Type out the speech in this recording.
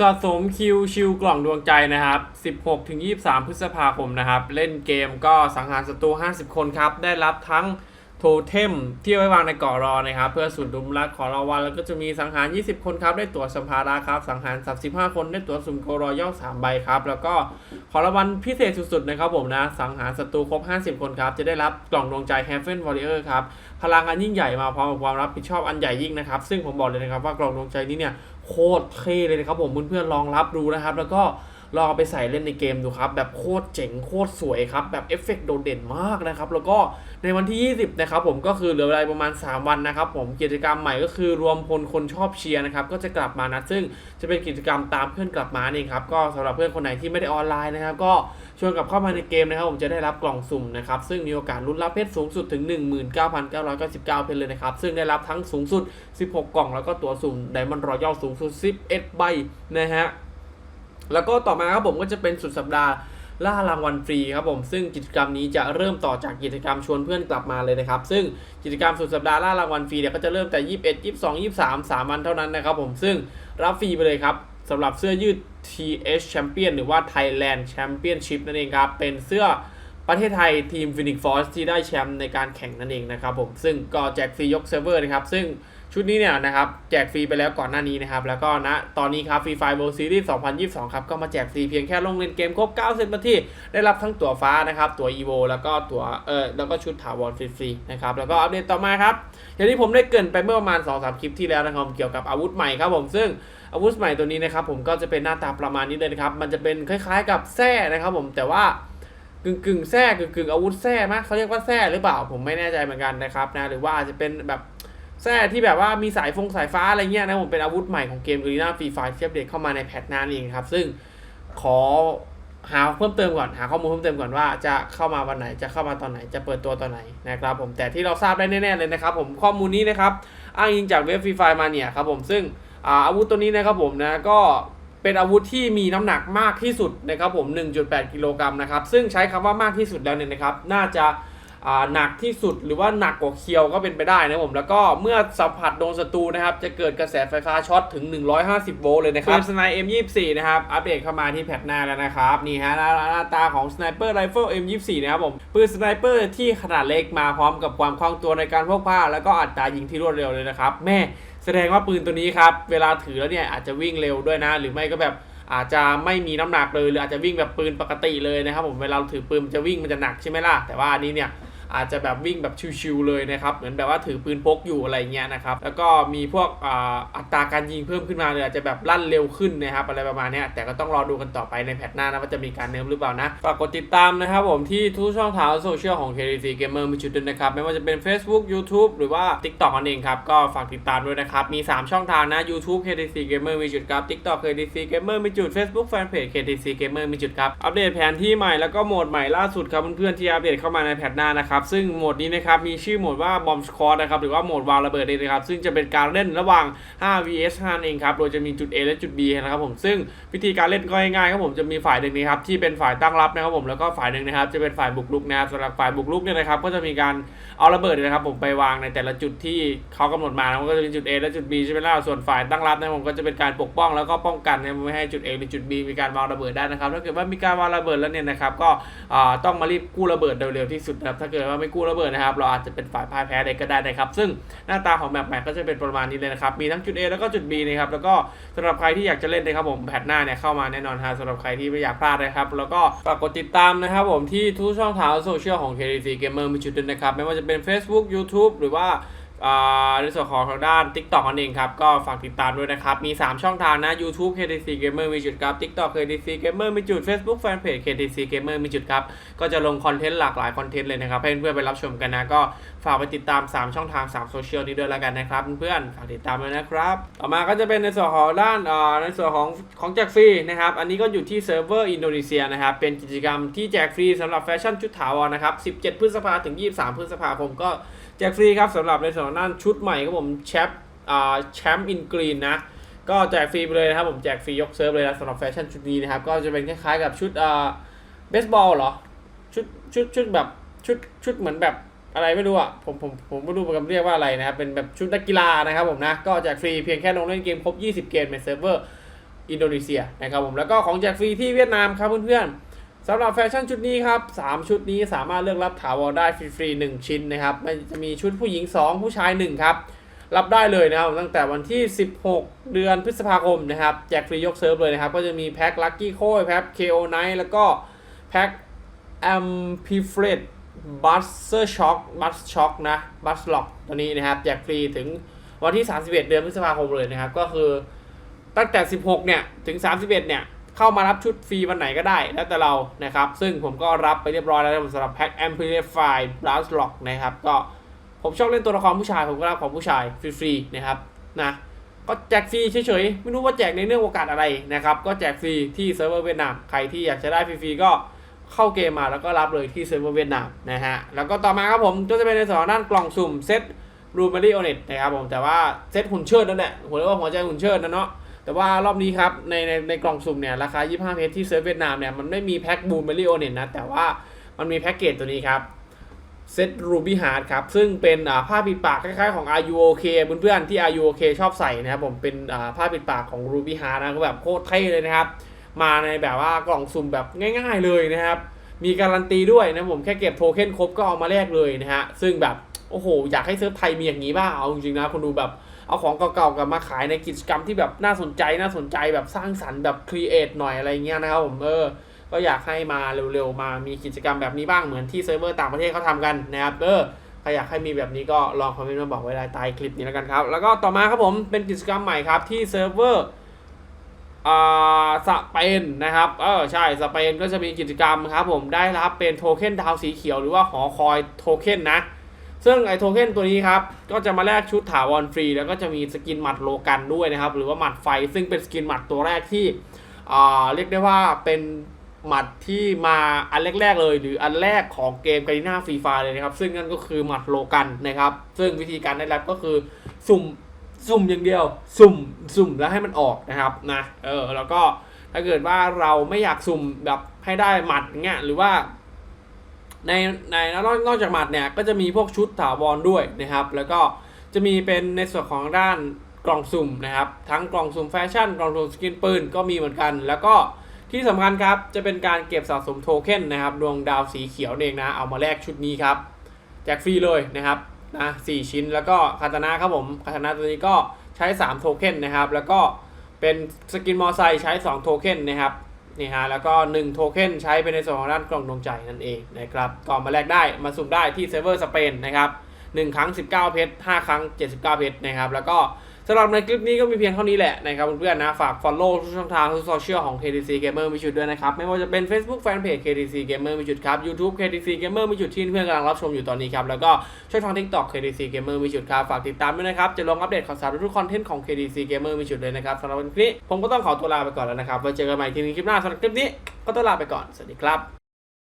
สะสมคิวชิวกล่องดวงใจนะครับ 16 ถึง 23 พฤษภาคมนะครับ เล่นเกมก็สังหารศัตรู 50 คนครับ ได้รับทั้งโทเทมที่ไว้วางในเกาะรอนะครับ เพื่อสูดดุมรัดขอรางวัลแล้วก็จะมีสังหาร 20 คนครับ ได้ตั๋วสัมภาระครับ สังหาร 35 คนได้ตั๋วสุ่มโกรอย่อ3ใบครับ แล้วก็ขอรางวัลพิเศษสุดๆนะครับผมนะ สังหารศัตรูครบ 50 คนครับ จะได้รับกล่องดวงใจ Heaven Warrior ครับ พลังอันยิ่งใหญ่มาพร้อมกับความรับผิดชอบอันใหญ่ยิ่งนะครับ ซึ่งผมบอกเลยนะครับว่ากล่องดวงใจนี้เนี่ย โคตรเท่เลยนะครับผมเพื่อนๆลองรับดูนะครับ แล้วก็ ลองเอาไปใส่เล่นในเกมดูครับ แบบโคตรเจ๋งโคตรสวยครับ แบบเอฟเฟกต์โดดเด่นมากนะครับ แล้วก็ในวันที่ 20 นะครับผมก็คือเหลือเวลาประมาณ 3 วันนะครับ ผมกิจกรรมใหม่ก็คือรวมพลคนชอบเชียร์นะครับ ก็จะกลับมานะ ซึ่งจะเป็นกิจกรรมตามเพื่อนกลับมาเองครับ ก็สำหรับเพื่อนคนไหนที่ไม่ได้ออนไลน์นะครับ ก็ชวนกลับเข้ามาในเกมนะครับ ผมจะได้รับกล่องสุ่มนะครับ ซึ่งมีโอกาสลุ้นรับเพชรสูงสุดถึง 19,999 เพชรเลยนะครับ ซึ่งได้รับทั้งสูงสุด 16 กล่อง แล้วก็ตัวสุ่มไดมอนด์รอยัลสูงสุด 11 ใบนะฮะ แล้วก็ต่อมาครับผมก็จะเป็นสุดสัปดาห์ล่ารางวัลฟรีครับผมซึ่งกิจกรรมนี้จะเริ่มต่อจากกิจกรรมชวนเพื่อนกลับมาเลยนะครับ ซึ่งกิจกรรมสุดสัปดาห์ล่ารางวัลฟรีเนี่ยก็จะเริ่มแต่ 21 22 23 3 วันเท่านั้นนะครับผมซึ่งรับฟรีไปเลยครับสำหรับเสื้อยืด TH Champion หรือว่า Thailand Championship นั่นเองครับ เป็นเสื้อประเทศไทยทีม Phoenix Force ที่ได้แชมป์ในการแข่งนั่นเองนะครับผมซึ่งก็แจกฟรียกเซิร์ฟเวอร์นะครับซึ่ง ชุดนี้เนี่ยนะครับแจกฟรีไปแล้วก่อนหน้านี้นะครับ แล้วก็ณตอนนี้ครับฟรีไฟเวิลด์ซีรีส์2022 ครับก็มาแจกฟรีเพียงแค่ลงเล่นเกมครบ 90นาทีได้รับทั้งตั๋วฟ้านะครับ ตั๋ว EVO แล้วก็ตั๋วเออแล้วก็ชุดถาวรฟรีๆนะครับ แล้วก็อัปเดตต่อมาครับ อย่างที่ผมได้เกินไปเมื่อประมาณ 2-3 คลิปที่แล้วนะครับเกี่ยวกับอาวุธใหม่ครับผมซึ่งอาวุธใหม่ตัวนี้นะครับผมก็จะเป็นหน้าตาประมาณนี้เลยนะครับมันจะเป็นคล้าย ๆ กับแส้นะครับผมแต่ว่ากึ่งกึ่งๆแส้กึ่งกึ่งๆอาวุธแส้มะเขาเรียกว่าแส้หรือเปล่าผมไม่แน่ใจเหมือนกันนะครับนะหรือว่าอาจจะเป็นแบบ แส้ที่แบบว่ามีสายฟงสายฟ้าอะไรเงี้ยนะผมเป็นอาวุธใหม่ของเกม Arena Free Fire ที่อัปเดตเข้ามาในแพทน้านี้เองครับ ซึ่งขอหาเพิ่มเติมก่อนหาข้อมูลเพิ่มเติมก่อนว่าจะเข้ามาวันไหนจะเข้ามาตอนไหนจะเปิดตัวตอนไหนนะครับผมแต่ที่เราทราบได้แน่ๆเลยนะครับ ผมข้อมูลนี้นะครับอ้างอิงจากเว็บ Free Fire มาเนี่ยครับผมซึ่งอาวุธตัวนี้นะครับผมนะก็เป็นอาวุธที่มีน้ำหนักมากที่สุดนะครับผม 1.8 กิโลกรัมนะครับซึ่งใช้คำว่ามากที่สุดแล้วเนี่ยนะครับ น่าจะ หนักที่สุดหรือว่าหนักกว่าเคียวก็เป็นไปได้นะผม แล้วก็เมื่อสัมผัสโดนศัตรูนะครับ จะเกิดกระแสไฟฟ้าช็อตถึง 150 โวลต์เลยนะครับปืนสไน M24 นะครับ อัปเดตเข้ามาที่แพทหน้าแล้วนะครับ นี่ฮะหน้าตาของสไนเปอร์ไรเฟิล M24 นะครับผมปืนสไนเปอร์ที่ขนาดเล็กมาพร้อมกับความคล่องตัวในการพกพา แล้วก็อัตรายิงที่รวดเร็วเลยนะครับแม่แสดงว่าปืนตัวนี้ครับเวลาถือแล้วเนี่ยอาจจะวิ่งเร็วด้วยนะ หรือไม่ก็แบบอาจจะไม่มีน้ำหนักเลยหรืออาจจะวิ่งแบบปืนปกติเลยนะครับผมเวลาเราถือปืนมันจะวิ่งมันจะหนักใช่ไหมล่ะแต่ว่าอันนี้เนี่ย อาจจะแบบวิ่งแบบชิวๆเลยนะครับเหมือนแบบว่าถือปืนพกอยู่อะไรเงี้ยนะครับแล้วก็มีพวกอ,อัตราการยิงเพิ่มขึ้นมาเลยอาจจะแบบลั่นเร็วขึ้นนะครับอะไรประมาณนี้แต่ก็ต้องรอดูกันต่อไปในแพทหน้านะว่าจะมีการเนิร์ฟหรือเปล่านะฝากกดติดตามนะครับผมที่ทุกช่องทางโซเชียลของ KDC Gamer มีจุดด้วยนะครับไม่ว่าจะเป็น Facebook YouTube หรือว่า TikTok นั่นเองครับก็ฝากติดตามด้วยนะครับมี 3 ช่องทางนะ YouTube KDC Gamer มีจุดครับ TikTok KDC Gamer มีจุด Facebook Fanpage KDC Gamer มีจุดครับอัปเดตแผนที่ใหม่แล้วก็โหมดใหม่ล่าสุดครับเพื่อนๆที่อัปเดตเข้ามาในแพทหน้านะครับซึ่งโหมดนี้นะครับมีชื่อโหมดว่า Bomb Squad นะครับหรือว่าโหมดวางระเบิดเองนะครับซึ่งจะเป็นการเล่นระหว่าง 5 vs 5เองครับโดยจะมีจุด A และจุด B นะครับผมซึ่งวิธีการเล่นก็ง่ายๆครับผมจะมีฝ่ายหนึ่งนะครับที่เป็นฝ่ายตั้งรับนะครับผมแล้วก็ฝ่ายหนึ่งนะครับจะเป็นฝ่ายบุกรุกนะครับสำหรับฝ่ายบุกรุกเนี่ยนะครับก็จะมีการเอาระเบิดนะครับผมไปวางในแต่ละจุดที่เขากำหนดมานะก็จะเป็นจุด A และจุด B ใช่ไหมล่ะส่วนฝ่ายตั้งรับนะผมก็จะเป็นการปกป้องแล้วก็ป้องกันนะไม่ให้จุด A หรือจุด B มีการวางระเบิดได้นะครับถ้าเกิดว่ามีการวางระเบิดแล้วเนี่ยนะครับก็ต้องมารีบกู้ระเบิดเร็วที่สุดนะครับถ้าเกิดว่าไม่กู้ระเบิดนะครับ เราอาจจะเป็นฝ่ายพ่ายแพ้ได้ก็ได้นะครับ ซึ่งหน้าตาของแมปใหม่ก็จะเป็นประมาณนี้เลยนะครับ มีทั้งจุด A แล้วก็จุด B นะครับ แล้วก็สำหรับใครที่อยากจะเล่นนะครับผมแพทหน้าเนี่ยเข้ามาแน่นอนฮะสำหรับใครที่ไม่อยากพลาดนะครับ แล้วก็ฝากกดติดตามนะครับผมที่ทุกช่องทางโซเชียลของ KDC Gamer มีจุดด้วยนะครับ ไม่ว่าจะเป็น Facebook YouTube หรือว่า ในส่วนของทางด้าน TikTok นั่นเองครับ ก็ฝากติดตามด้วยนะครับ มี 3 ช่องทางนะ YouTube KTC Gamer มีจุดครับ TikTok KTC Gamer มีจุด Facebook Fanpage KTC Gamer มีจุดครับ ก็จะลงคอนเทนต์หลากหลายคอนเทนต์เลยนะครับ เพื่อนๆไปรับชมกันนะ ก็ฝากไปติดตาม 3 ช่องทาง 3 โซเชียลนี้ด้วยแล้วกันนะครับ เพื่อนๆฝากติดตามด้วยนะครับ ต่อมาก็จะเป็นในส่วนของด้านในส่วนของของแจกฟรีนะครับ อันนี้ก็อยู่ที่เซิร์ฟเวอร์อินโดนีเซียนะครับ เป็นกิจกรรมที่แจกฟรีสำหรับแฟชั่นชุดถาวรนะครับ 17 พฤษภาถึง 23 พฤษภาคมก็ แจกฟรีครับสำหรับในส่วนของด้นชุดใหม่ครับผมแชมป์อ่าแชมป์อินกรีนนะก็แจกฟรีไปเลยนะครับผมแจกฟรียกเซิร์ฟเลยนะสำหรับแฟชั่นชุดนี้นะครับก็จะเป็นคล้ายๆกับชุดอ่าเบสบอลเหรอชุดชุดชุดแบบชุดชุดเหมือนแบบอะไรไม่รู้อะผมผมผมไม่รู้เหมือนกันเรียกว่าอะไรนะครับเป็นแบบชุดนักกีฬานะครับผมนะก็แจกฟรีเพียงแค่ลงเล่นเกมครบ 20 เกมในเซิร์ฟเวอร์อินโดนีเซียนะครับผมแล้วก็ของแจกฟรีที่เวียดนามครับเพื่อนๆ สำหรับแฟชั่นชุดนี้ครับ 3 ชุดนี้สามารถเลือกรับถาวรได้ฟรีๆ1 ชิ้นนะครับมันจะมีชุดผู้หญิง 2 ผู้ชาย 1 ครับ รับได้เลยนะครับ ตั้งแต่วันที่ 16 เดือนพฤษภาคมนะครับแจกฟรียกเซิร์ฟเลยนะครับ ก็จะมีแพ็คลัคกี้โค้ยแพ็ค KO Night แล้วก็แพ็ค a m p i f r e d Buster Shock Bus Shock นะ Bus Lock ตัวนี้นะครับแจกฟรีถึงวันที่ 31 เดือนพฤษภาคมเลยนะครับ ก็คือตั้งแต่ 16 เนี่ย ถึง 31 เนี่ย เข้ามารับชุดฟรีวันไหนก็ได้ แล้วแต่เรานะครับ ซึ่งผมก็รับไปเรียบร้อยแล้วสำหรับแพ็ค Amplify Blast Lock นะครับ ก็ผมชอบเล่นตัวละครผู้ชาย ผมก็รับของผู้ชายฟรีๆนะครับนะก็แจกฟรีเฉยๆ ไม่รู้ว่าแจกในเรื่องโอกาสอะไรนะครับ ก็แจกฟรีที่เซิร์ฟเวอร์เวียดนาม ใครที่อยากจะได้ฟรีๆก็เข้าเกมมาแล้วก็รับเลยที่เซิร์ฟเวอร์เวียดนามนะฮะ แล้วก็ต่อมาครับผมก็จะเป็นในส่วนของด้านกล่องสุ่มเซตรูมารีโอเน็ตนะครับผม แต่ว่าเซตหุ่นเชิดนั่นแหละหัวเรียกว่าหัวใจหุ่นเชิดนะเนาะ แต่ว่ารอบนี้ครับ ในในในกล่องสุ่มเนี่ย ราคา 25 เพชรที่เซิร์ฟเวียดนามเนี่ย มันไม่มีแพ็คบูมเบอรี่โอเน็ตนะ แต่ว่ามันมีแพ็กเกจตัวนี้ครับเซตรูบี้ฮาร์ดครับ ซึ่งเป็นอ่าผ้าปิดปากคล้ายๆของ RUOK เพื่อนๆที่ RUOK ชอบใส่นะครับผมเป็นอ่าผ้าปิดปากของ Ruby Heart นะก็แบบโคตรเท่เลยนะครับ มาในแบบว่ากล่องสุ่มแบบง่ายๆเลยนะครับ มีการันตีด้วยนะผมแค่เก็บโทเค็นครบก็เอามาแลกเลยนะฮะซึ่งแบบโอ้โห อยากให้เซิร์ฟไทยมีอย่างนี้บ้างเอาจริงๆนะคนดูแบบ เอาของเก่าๆกลับมาขายในกิจกรรมที่แบบน่าสนใจน่าสนใจแบบสร้างสรรค์แบบครีเอทหน่อยอะไรเงี้ยนะครับผมเออก็อยากให้มาเร็วๆมามีกิจกรรมแบบนี้บ้างเหมือนที่เซิร์ฟเวอร์ต่างประเทศเขาทำกันนะครับเออใครอยากให้มีแบบนี้ก็ลองคอมเมนต์มาบอกไว้ได้ใต้คลิปนี้แล้วกันครับ แล้วก็ต่อมาครับผมเป็นกิจกรรมใหม่ครับที่เซิร์ฟเวอร์อ่าสเปนนะครับเออใช่สเปนก็จะมีกิจกรรมครับผมได้รับเป็นโทเค็นดาวสีเขียวหรือว่าหอคอยโทเค็นนะ ซึ่งไอโทเค็นตัวนี้ครับ ก็จะมาแลกชุดถาวรฟรี แล้วก็จะมีสกินหมัดโลกันด้วยนะครับ หรือว่าหมัดไฟซึ่งเป็นสกินหมัดตัวแรกที่อ่าเรียกได้ว่าเป็นหมัดที่มาอันแรกๆเลย หรืออันแรกของเกมกาลิน่าฟรีไฟเลยนะครับ ซึ่งนั่นก็คือหมัดโลกันนะครับ ซึ่งวิธีการได้รับก็คือสุ่มสุ่มอย่างเดียว สุ่มสุ่มแล้วให้มันออกนะครับนะเออแล้วก็ถ้าเกิดว่าเราไม่อยากสุ่มแบบให้ได้หมัดเงี้ยหรือว่า ในในนอกนอกจากหมัดเนี่ยก็จะมีพวกชุดถาวรด้วยนะครับ แล้วก็จะมีเป็นในส่วนของด้านกล่องสุ่มนะครับ ทั้งกล่องสุ่มแฟชั่นกล่องสุ่มสกินปืนก็มีเหมือนกัน แล้วก็ที่สำคัญครับจะเป็นการเก็บสะสมโทเค็นนะครับดวงดาวสีเขียวเองนะเอามาแลกชุดนี้ครับแจกฟรีเลยนะครับนะสชิ้นแล้วก็คาตานะครับผมคาตานาตัวนี้ก็ใช้ 3 โทเค็นนะครับ แล้วก็เป็นสกินมอไซค์ใช้ 2 โทเค็นนะครับ นี่ฮะแล้วก็ 1 โทเค็นใช้ไปในส่วนของด้านกล่องดวงใจนั่นเองนะครับก่อนมาแลกได้มาสุ่มได้ที่เซิร์ฟเวอร์สเปนนะครับ1ครั้ง 19 เพชร5ครั้ง 79 เพชรนะครับแล้วก็ สำหรับในคลิปนี้ก็มีเพียงเท่านี้แหละนะครับเพื่อนๆนะ ฝาก follow ทุกช่องทางทุกโซเชียลของ KTC Gamer มีจุดด้วยนะครับ ไม่ว่าจะเป็น Facebook Fanpage KTC Gamer มีจุดครับ YouTube KTC Gamer มีจุดที่เพื่อนกำลังรับชมอยู่ตอนนี้ครับ แล้วก็ช่องทาง TikTok KTC Gamer มีจุดครับ ฝากติดตามด้วยนะครับ จะลงอัปเดตข่าวสารทุกคอนเทนต์ของ KTC Gamer มีจุดเลยนะครับสำหรับวันนี้ผมก็ต้องขอตัวลาไปก่อนแล้วนะครับไว้เจอกันใหม่ทีนึงคลิปหน้าสำหรับคลิปนี้ก็ต้องลาไปก่อนสวัสดีครับ